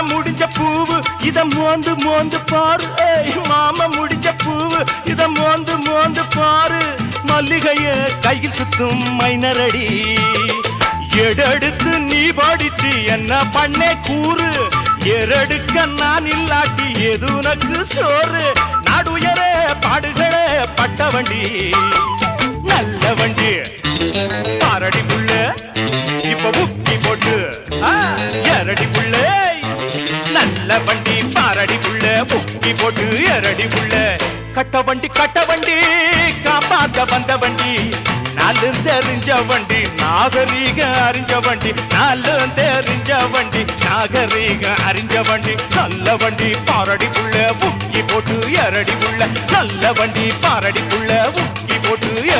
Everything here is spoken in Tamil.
மாம முடிஞ்ச பூவு இத மோந்து மோந்து பாரு. ஏய் மாமா முடிச்ச பூவு இத மோந்து மோந்து பாரு. மல்லிகைய கையில் சுத்தும் மைனரடி எடெடுத்து நீ பாடிச்சு என்ன பண்ணே கூறு. எரடுக்க நான் இல்லாட்டி எது உனக்கு சோறு. நாடுயரே பாடுகள பட்ட வண்டி. நல்ல வண்டி. பாரடி புள்ள இப்ப புக்கி போட்டு. ஆ, நல்ல வண்டி பாரடி புள்ள பொங்கி போட்டு எரடி புள்ள கட்ட வண்டி கட்ட வண்டி காப்பாத்த வந்த வண்டி. நாலு தெரிஞ்ச வண்டி நாகரீக அறிஞ்ச வண்டி. நாலு தெரிஞ்ச வண்டி நாகரீக அறிஞ்ச வண்டி. நல்ல வண்டி பாரடி புள்ள புக்கி போட்டு எரடி புள்ள நல்ல வண்டி பாரடி புள்ள புக்கி போட்டு